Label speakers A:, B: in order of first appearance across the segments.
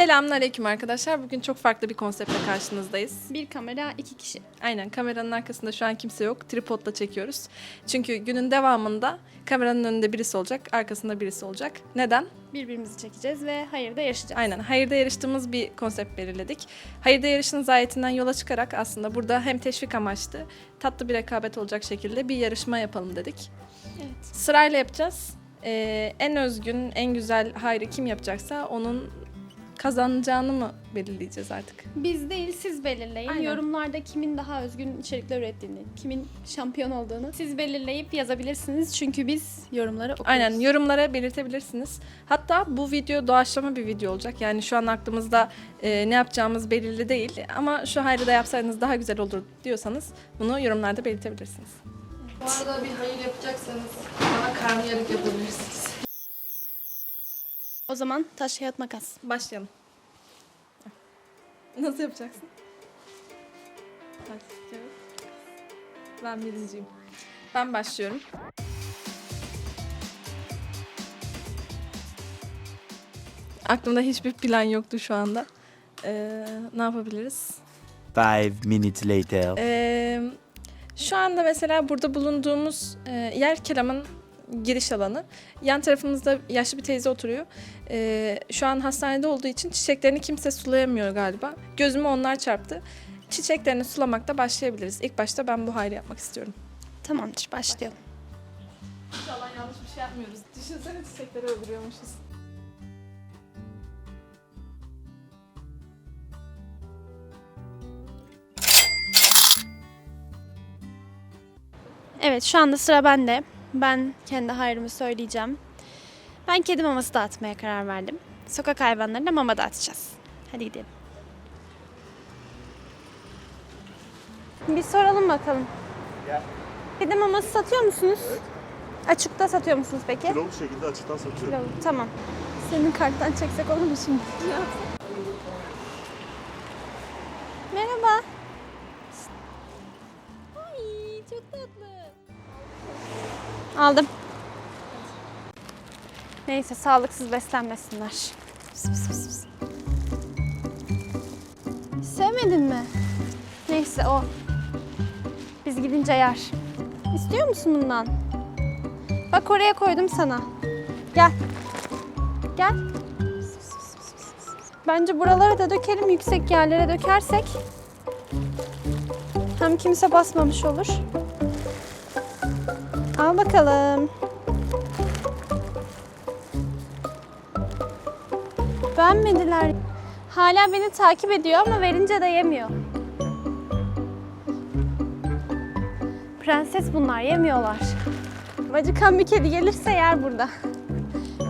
A: Selamünaleyküm arkadaşlar. Bugün çok farklı bir konseptle karşınızdayız.
B: Bir kamera iki kişi.
A: Aynen kameranın arkasında şu an kimse yok. Tripodla çekiyoruz. Çünkü günün devamında kameranın önünde birisi olacak, arkasında birisi olacak. Neden?
B: Birbirimizi çekeceğiz ve hayırda yarışacağız.
A: Aynen. Hayırda yarıştığımız bir konsept belirledik. Hayırda yarışın zayetinden yola çıkarak aslında burada hem teşvik amaçlı, tatlı bir rekabet olacak şekilde bir yarışma yapalım dedik.
B: Evet.
A: Sırayla yapacağız. Ee, en özgün, en güzel hayrı kim yapacaksa onun kazanacağını mı belirleyeceğiz artık?
B: Biz değil siz belirleyin.
A: Aynen.
B: Yorumlarda kimin daha özgün içerikler ürettiğini, kimin şampiyon olduğunu siz belirleyip yazabilirsiniz. Çünkü biz yorumları okuyoruz.
A: Aynen yorumlara belirtebilirsiniz. Hatta bu video doğaçlama bir video olacak. Yani şu an aklımızda e, ne yapacağımız belirli değil. Ama şu hayrı da yapsaydınız daha güzel olur diyorsanız bunu yorumlarda belirtebilirsiniz.
C: Bu arada bir hayır yapacaksanız bana karnıyarık yapabilirsiniz.
B: O zaman taş kağıt makas.
A: Başlayalım. Nasıl yapacaksın? Taş, kağıt. Ben birinciyim. Ben başlıyorum. Aklımda hiçbir plan yoktu şu anda. Ee, ne yapabiliriz?
D: Five minutes later.
A: Ee, şu anda mesela burada bulunduğumuz e, yer Kelam'ın giriş alanı. Yan tarafımızda yaşlı bir teyze oturuyor. Ee, şu an hastanede olduğu için çiçeklerini kimse sulayamıyor galiba. Gözüme onlar çarptı. Çiçeklerini sulamakta başlayabiliriz. İlk başta ben bu hayrı yapmak istiyorum.
B: Tamamdır başlayalım.
A: İnşallah yanlış bir şey yapmıyoruz. Düşünsene çiçekleri öldürüyormuşuz.
B: Evet şu anda sıra bende. Ben kendi hayrımı söyleyeceğim. Ben kedi maması dağıtmaya karar verdim. Sokak hayvanlarına mama dağıtacağız. Hadi gidelim. Bir soralım bakalım. Kedi maması satıyor musunuz? Açıkta satıyor musunuz peki?
E: Kilolu şekilde açıktan satıyorum.
B: Kilolu, Tamam. Senin karttan çeksek olur mu şimdi? Aldım. Neyse sağlıksız beslenmesinler. Pıs, pıs, pıs. Sevmedin mi? Neyse o. Biz gidince yer. İstiyor musun bundan? Bak oraya koydum sana. Gel. Gel. Bence buralara da dökelim. Yüksek yerlere dökersek hem kimse basmamış olur. Al bakalım. Beğenmediler. Hala beni takip ediyor ama verince de yemiyor. Prenses bunlar yemiyorlar. Acıkan bir kedi gelirse yer burada.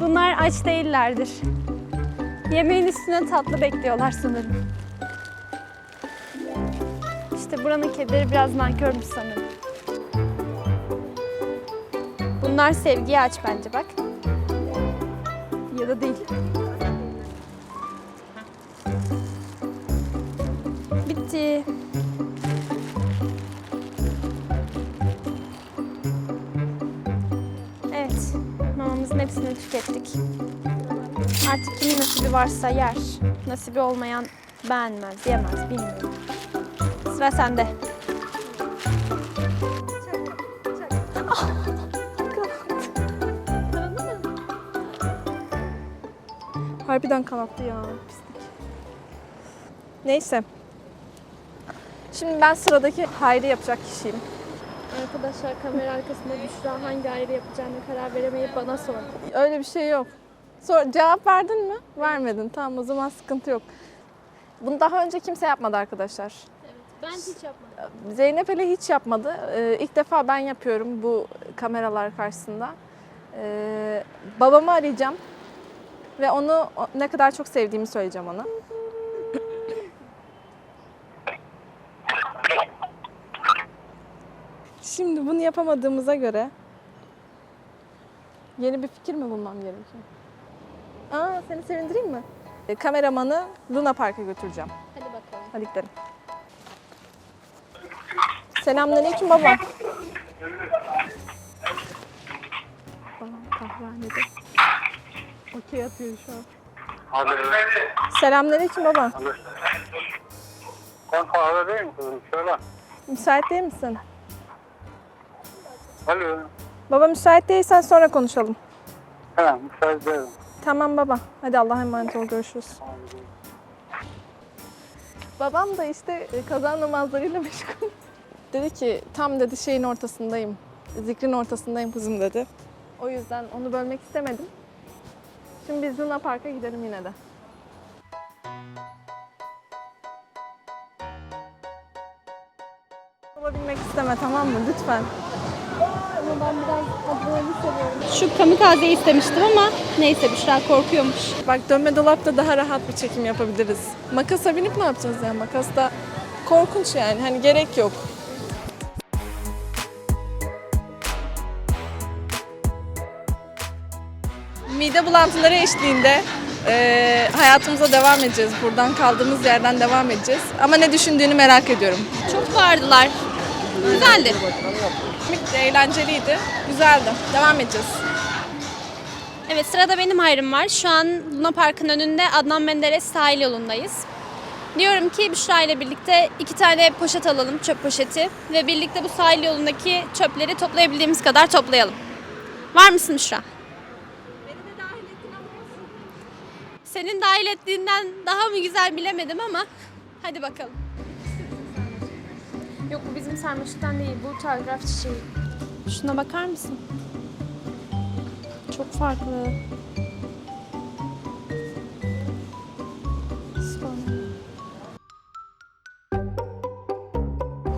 B: Bunlar aç değillerdir. Yemeğin üstüne tatlı bekliyorlar sanırım. İşte buranın kedileri biraz nankörmüş sanırım. Bunlar sevgiye aç bence bak. Ya da değil. Bitti. Evet, mamamızın hepsini tükettik. Artık kimin nasibi varsa yer. Nasibi olmayan beğenmez, yemez, bilmiyorum. Sıra sende.
A: Harbiden kanattı ya. Pislik. Neyse. Şimdi ben sıradaki hayrı yapacak kişiyim.
B: Arkadaşlar kamera arkasında Büşra hangi ayrı yapacağını karar veremeyip bana sordu.
A: Öyle bir şey yok. Sor, cevap verdin mi? Vermedin. Tamam o zaman sıkıntı yok. Bunu daha önce kimse yapmadı arkadaşlar.
B: Ben hiç yapmadım.
A: Zeynep hele hiç yapmadı. Ee, ilk defa ben yapıyorum bu kameralar karşısında. Ee, babamı arayacağım ve onu ne kadar çok sevdiğimi söyleyeceğim ona. Şimdi bunu yapamadığımıza göre yeni bir fikir mi bulmam gerekiyor? Aa seni sevindireyim mi? Ee, kameramanı Luna Park'a götüreceğim.
B: Hadi bakalım.
A: Hadi gidelim. Selamünaleyküm baba. Babam kahvehanede. Okey atıyor şu an. Selamünaleyküm baba.
E: Sen kahve değil mi kızım? Söyle.
A: Müsait değil misin?
E: Alo.
A: Baba müsait değilsen sonra konuşalım.
E: He, müsait değilim.
A: Tamam baba. Hadi Allah'a emanet ol. Görüşürüz. Babam da işte e, kaza namazlarıyla meşgul. Dedi ki tam dedi şeyin ortasındayım. Zikrin ortasındayım kızım dedi. O yüzden onu bölmek istemedim. Şimdi biz Luna Park'a gidelim yine de. Olabilmek isteme tamam mı? Lütfen.
B: Ama ben biraz adrenalin seviyorum. Şu kamikaze istemiştim ama neyse Büşra korkuyormuş.
A: Bak dönme dolapta daha rahat bir çekim yapabiliriz. Makasa binip ne yapacağız ya? Makas da korkunç yani. Hani gerek yok. Mide bulantıları eşliğinde eee, hayatımıza devam edeceğiz. Buradan kaldığımız yerden devam edeceğiz. Ama ne düşündüğünü merak ediyorum.
B: Çok bağırdılar. Güzeldi.
A: Komikti, eğlenceliydi. Güzeldi. Devam edeceğiz.
B: Evet sırada benim hayrım var. Şu an Luna Park'ın önünde Adnan Menderes sahil yolundayız. Diyorum ki Büşra ile birlikte iki tane poşet alalım, çöp poşeti. Ve birlikte bu sahil yolundaki çöpleri toplayabildiğimiz kadar toplayalım. Var mısın Büşra? Senin dahil ettiğinden daha mı güzel bilemedim ama hadi bakalım. Yok bu bizim sarmaşıktan değil, bu telgraf çiçeği. Şuna bakar mısın? Çok farklı.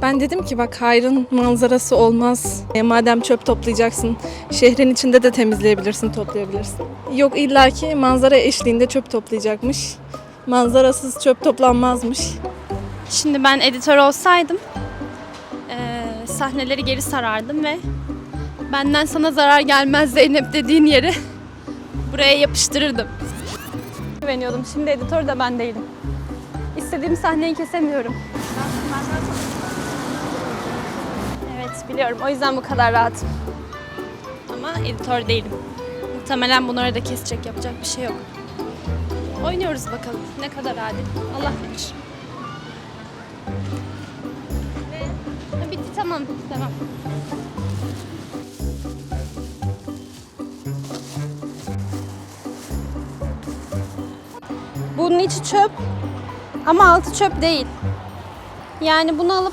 A: Ben dedim ki bak hayrın manzarası olmaz. E, madem çöp toplayacaksın, şehrin içinde de temizleyebilirsin, toplayabilirsin. Yok illaki manzara eşliğinde çöp toplayacakmış. Manzarasız çöp toplanmazmış.
B: Şimdi ben editör olsaydım eee, sahneleri geri sarardım ve benden sana zarar gelmez Zeynep dediğin yeri buraya yapıştırırdım. Güveniyordum. Şimdi editör de ben değilim. İstediğim sahneyi kesemiyorum. Evet biliyorum. O yüzden bu kadar rahatım. Ama editör değilim. Muhtemelen bunları da kesecek yapacak bir şey yok. Oynuyoruz bakalım. Ne kadar adil. Allah bilir. Ha, bitti tamam tamam. Bunun içi çöp ama altı çöp değil. Yani bunu alıp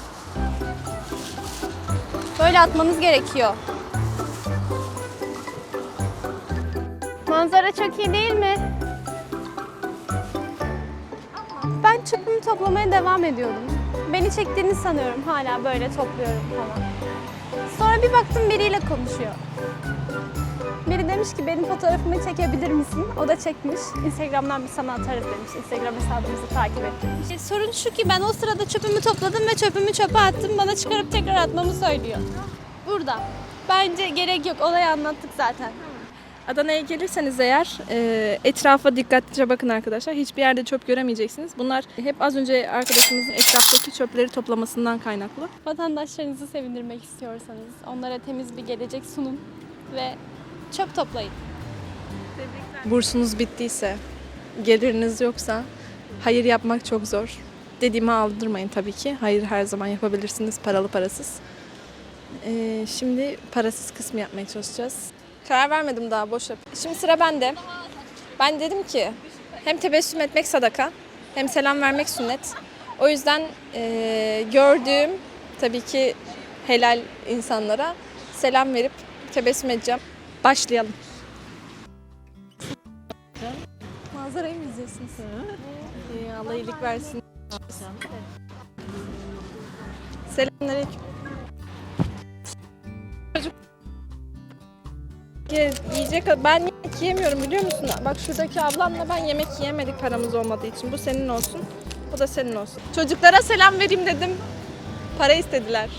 B: böyle atmanız gerekiyor. Manzara çok iyi değil mi? Ben çöpümü toplamaya devam ediyordum. Beni çektiğini sanıyorum hala böyle topluyorum falan. Sonra bir baktım biriyle konuşuyor. Biri demiş ki benim fotoğrafımı çekebilir misin? O da çekmiş. Instagram'dan bir sana atarız demiş. Instagram hesabımızı takip et demiş. E, sorun şu ki ben o sırada çöpümü topladım ve çöpümü çöpe attım. Bana çıkarıp tekrar atmamı söylüyor. Burada. Bence gerek yok. Olayı anlattık zaten.
A: Adana'ya gelirseniz eğer e, etrafa dikkatlice bakın arkadaşlar. Hiçbir yerde çöp göremeyeceksiniz. Bunlar hep az önce arkadaşımızın etraftaki çöpleri toplamasından kaynaklı.
B: Vatandaşlarınızı sevindirmek istiyorsanız onlara temiz bir gelecek sunun ve çöp toplayın.
A: Bursunuz bittiyse, geliriniz yoksa hayır yapmak çok zor. Dediğimi aldırmayın tabii ki. Hayır her zaman yapabilirsiniz paralı parasız. Ee, şimdi parasız kısmı yapmaya çalışacağız. Karar vermedim daha boş yap. Şimdi sıra bende. Ben dedim ki hem tebessüm etmek sadaka hem selam vermek sünnet. O yüzden ee, gördüğüm tabii ki helal insanlara selam verip tebessüm edeceğim. Başlayalım. Manzarayı mı izliyorsun sen? İyi, Allah iyilik versin. Selamünaleyküm. Çocuk Ye- yiyecek ben yemek yiyemiyorum biliyor musun? Bak şuradaki ablamla ben yemek yiyemedik paramız olmadığı için. Bu senin olsun. Bu da senin olsun. Çocuklara selam vereyim dedim. Para istediler.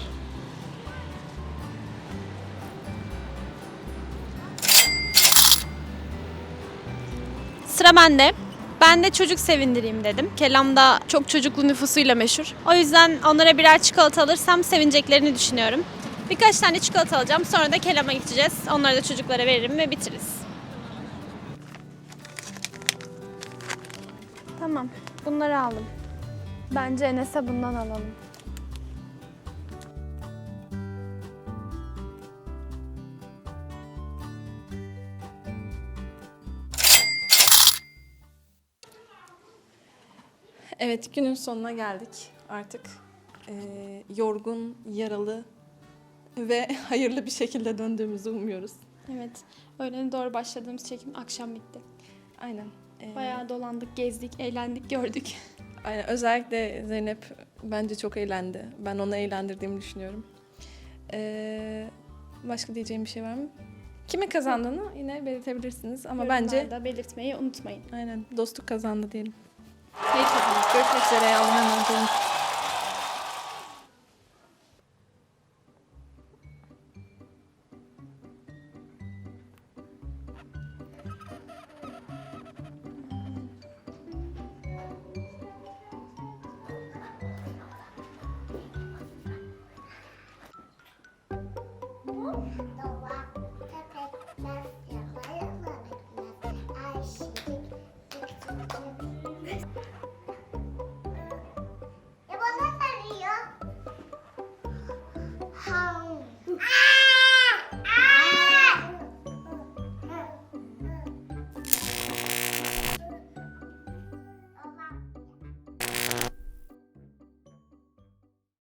B: Sıra bende. Ben de çocuk sevindireyim dedim. Kelam da çok çocuklu nüfusuyla meşhur. O yüzden onlara birer çikolata alırsam sevineceklerini düşünüyorum. Birkaç tane çikolata alacağım. Sonra da Kelam'a gideceğiz. Onları da çocuklara veririm ve bitiririz. Tamam. Bunları aldım. Bence Enes'e bundan alalım.
A: Evet günün sonuna geldik artık. Ee, yorgun, yaralı ve hayırlı bir şekilde döndüğümüzü umuyoruz.
F: Evet. Öğlene doğru başladığımız çekim akşam bitti.
A: Aynen. Ee,
F: Bayağı dolandık, gezdik, eğlendik, gördük.
A: Aynen. Özellikle Zeynep bence çok eğlendi. Ben onu eğlendirdiğimi düşünüyorum. Ee, başka diyeceğim bir şey var mı? Kime kazandığını yine belirtebilirsiniz ama bence
F: Yorumlarda belirtmeyi unutmayın.
A: aynen dostluk kazandı diyelim.
F: Hoşçakalın.
A: Görüşmek üzere. I emanet olun.
G: No.